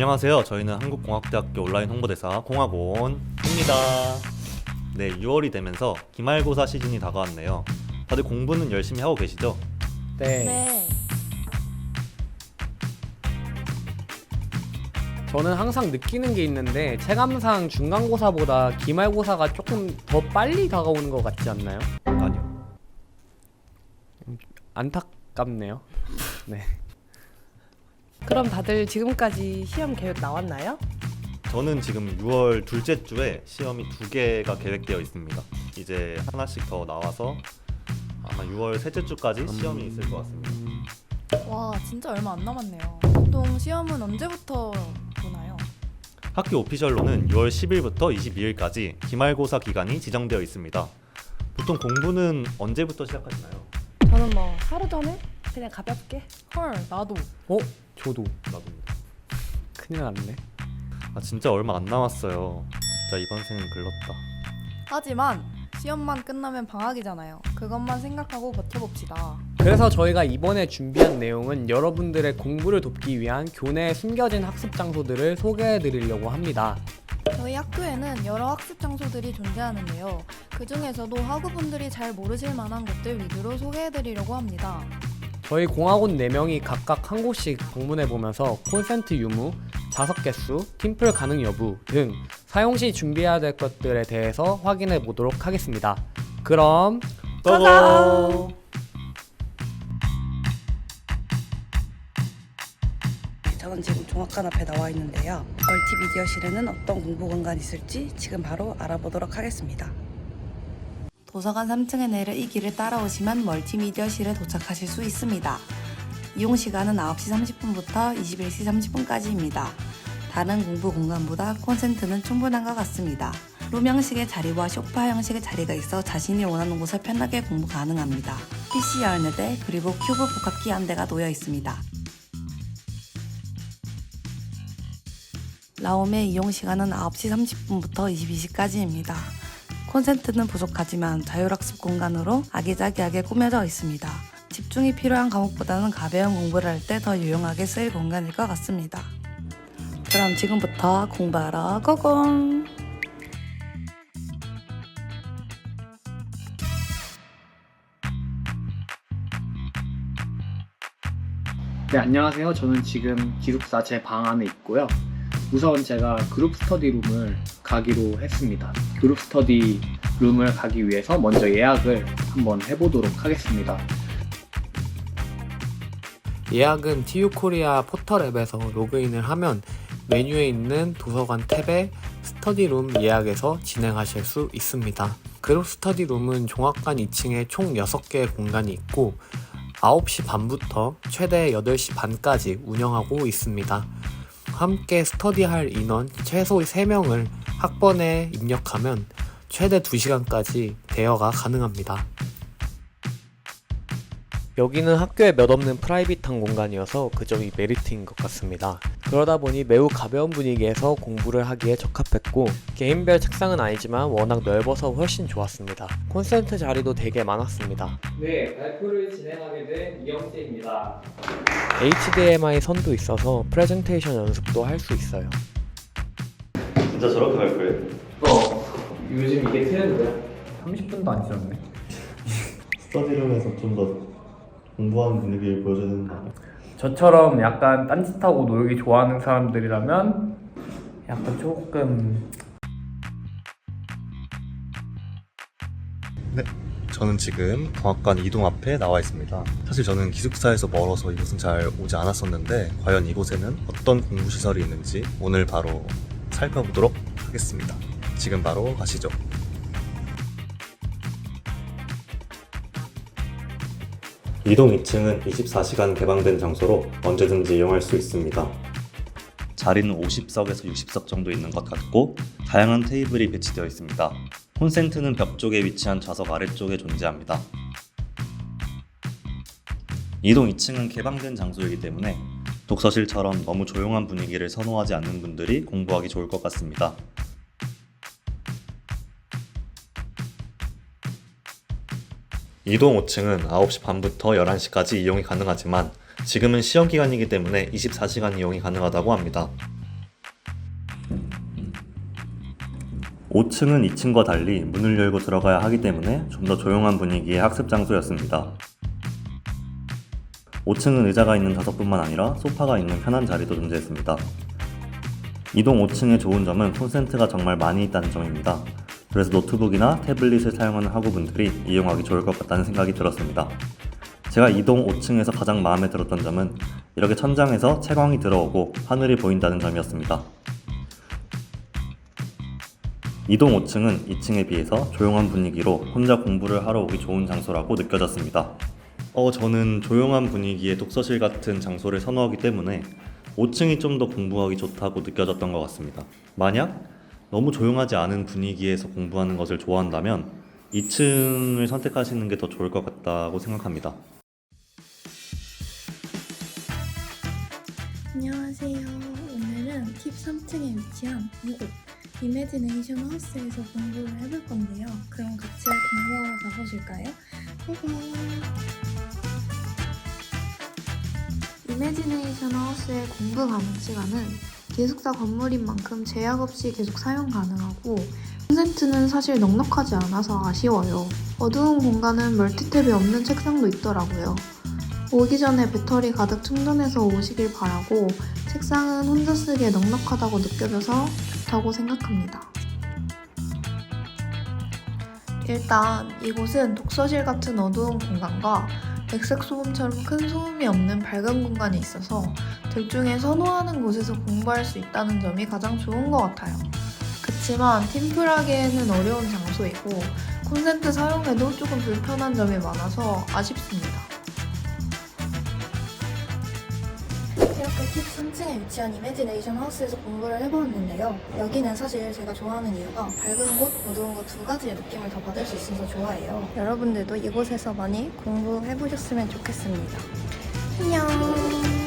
안녕하세요. 저희는 한국공학대학교 온라인 홍보대사 공학원입니다. 네, 6월이 되면서 기말고사 시즌이 다가왔네요. 다들 공부는 열심히 하고 계시죠? 네. 네. 저는 항상 느끼는 게 있는데 체감상 중간고사보다 기말고사가 조금 더 빨리 다가오는 것 같지 않나요? 아니요. 안타깝네요. 네. 그럼 다들 지금까지 시험 계획 나왔나요? 저는 지금 6월 둘째 주에 시험이 두 개가 계획되어 있습니다. 이제 하나씩 더 나와서 아마 6월 셋째 주까지 시험이 있을 것 같습니다. 와 진짜 얼마 안 남았네요. 보통 시험은 언제부터 보나요? 학교 오피셜로는 6월 10일부터 22일까지 기말고사 기간이 지정되어 있습니다. 보통 공부는 언제부터 시작하시나요? 저는 뭐 하루 전에 그냥 가볍게. 헐 나도 어? 저도 나도입니다. 큰일 났네. 아 진짜 얼마 안 남았어요. 진짜 이번 생은 글렀다. 하지만 시험만 끝나면 방학이잖아요. 그것만 생각하고 버텨봅시다. 그래서 저희가 이번에 준비한 내용은 여러분들의 공부를 돕기 위한 교내에 숨겨진 학습 장소들을 소개해 드리려고 합니다. 저희 학교에는 여러 학습 장소들이 존재하는데요. 그 중에서도 학우분들이 잘 모르실 만한 곳들 위주로 소개해 드리려고 합니다. 저희 공학원 4명이 각각 한 곳씩 방문해 보면서 콘센트 유무, 자석 개수, 팀플 가능 여부 등 사용 시 준비해야 될 것들에 대해서 확인해 보도록 하겠습니다. 그럼 고고! 저는 지금 종합관 앞에 나와 있는데요. 멀티미디어실에는 어떤 공부 공간이 있을지 지금 바로 알아보도록 하겠습니다. 도서관 3층에 내려 이 길을 따라오시면 멀티미디어실에 도착하실 수 있습니다. 이용 시간은 9시 30분부터 21시 30분까지입니다. 다른 공부 공간보다 콘센트는 충분한 것 같습니다. 룸 형식의 자리와 소파 형식의 자리가 있어 자신이 원하는 곳에 편하게 공부 가능합니다. PC 14대 그리고 큐브 복합기 한 대가 놓여 있습니다. 라움의 이용 시간은 9시 30분부터 22시까지입니다. 콘센트는 부족하지만 자율학습 공간으로 아기자기하게 꾸며져 있습니다. 집중이 필요한 과목보다는 가벼운 공부를 할 때 더 유용하게 쓰일 공간일 것 같습니다. 그럼 지금부터 공부하러 고고! 네, 안녕하세요. 저는 지금 기숙사 제 방 안에 있고요. 우선 제가 그룹 스터디 룸을 가기로 했습니다. 그룹 스터디 룸을 가기 위해서 먼저 예약을 한번 해보도록 하겠습니다. 예약은 TU 코리아 포털 앱에서 로그인을 하면 메뉴에 있는 도서관 탭에 스터디 룸 예약에서 진행하실 수 있습니다. 그룹 스터디 룸은 종합관 2층에 총 6개의 공간이 있고 9시 반부터 최대 8시 반까지 운영하고 있습니다. 함께 스터디할 인원 최소 3명을 학번에 입력하면 최대 2시간까지 대여가 가능합니다. 여기는 학교에 몇 없는 프라이빗한 공간이어서 그 점이 메리트인 것 같습니다. 그러다 보니 매우 가벼운 분위기에서 공부를 하기에 적합했고 개인별 책상은 아니지만 워낙 넓어서 훨씬 좋았습니다. 콘센트 자리도 되게 많았습니다. 네, 발표를 진행하게 된 이영재입니다. HDMI 선도 있어서 프레젠테이션 연습도 할 수 있어요. 진짜 저렇게 갈 거예요? 어, 요즘 이게 트렌드야. 30분도 안 지났네. 스터디룸에서 좀 더 공부하는 분위기를 보여줘야 되는 거 아니야? 저처럼 약간 딴짓하고 놀기 좋아하는 사람들이라면 약간 조금 저는 지금 공학관 이동 앞에 나와 있습니다. 사실 저는 기숙사에서 멀어서 이곳은 잘 오지 않았었는데 과연 이곳에는 어떤 공부 시설이 있는지 오늘 바로 살펴보도록 하겠습니다. 지금 바로 가시죠. 이동 2층은 24시간 개방된 장소로 언제든지 이용할 수 있습니다. 자리는 50석에서 60석 정도 있는 것 같고 다양한 테이블이 배치되어 있습니다. 콘센트는 벽 쪽에 위치한 좌석 아래쪽에 존재합니다. 이동 2층은 개방된 장소이기 때문에 독서실처럼 너무 조용한 분위기를 선호하지 않는 분들이 공부하기 좋을 것 같습니다. 2동 5층은 9시 반부터 11시까지 이용이 가능하지만 지금은 시험 기간이기 때문에 24시간 이용이 가능하다고 합니다. 5층은 2층과 달리 문을 열고 들어가야 하기 때문에 좀 더 조용한 분위기의 학습 장소였습니다. 5층은 의자가 있는 좌석뿐만 아니라 소파가 있는 편한 자리도 존재했습니다. 이동 5층의 좋은 점은 콘센트가 정말 많이 있다는 점입니다. 그래서 노트북이나 태블릿을 사용하는 학우분들이 이용하기 좋을 것 같다는 생각이 들었습니다. 제가 이동 5층에서 가장 마음에 들었던 점은 이렇게 천장에서 채광이 들어오고 하늘이 보인다는 점이었습니다. 이동 5층은 2층에 비해서 조용한 분위기로 혼자 공부를 하러 오기 좋은 장소라고 느껴졌습니다. 어, 저는 조용한 분위기의 독서실 같은 장소를 선호하기 때문에 5층이 좀 더 공부하기 좋다고 느껴졌던 것 같습니다. 만약 너무 조용하지 않은 분위기에서 공부하는 것을 좋아한다면 2층을 선택하시는 게 더 좋을 것 같다고 생각합니다. 안녕하세요. 오늘은 팁 3층에 위치한 이곳 이매지네이션 하우스에서 공부를 해볼 건데요. 그럼 같이 공부하러 가보실까요? 고고! 이매지네이션 하우스의 공부 가능 시간은 기숙사 건물인 만큼 제약 없이 계속 사용 가능하고 콘센트는 사실 넉넉하지 않아서 아쉬워요. 어두운 공간은 멀티탭이 없는 책상도 있더라고요. 오기 전에 배터리 가득 충전해서 오시길 바라고 책상은 혼자 쓰기에 넉넉하다고 느껴져서 좋다고 생각합니다. 일단 이곳은 독서실 같은 어두운 공간과 백색 소음처럼 큰 소음이 없는 밝은 공간이 있어서 둘 중에 선호하는 곳에서 공부할 수 있다는 점이 가장 좋은 것 같아요. 그치만 팀플하기에는 어려운 장소이고 콘센트 사용에도 조금 불편한 점이 많아서 아쉽습니다. 이렇게 팁 3층에 위치한 이매지네이션 하우스에서 공부를 해보았는데요. 여기는 사실 제가 좋아하는 이유가 밝은 곳, 어두운 곳 두 가지의 느낌을 다 받을 수 있어서 좋아해요. 여러분들도 이곳에서 많이 공부해보셨으면 좋겠습니다. 안녕!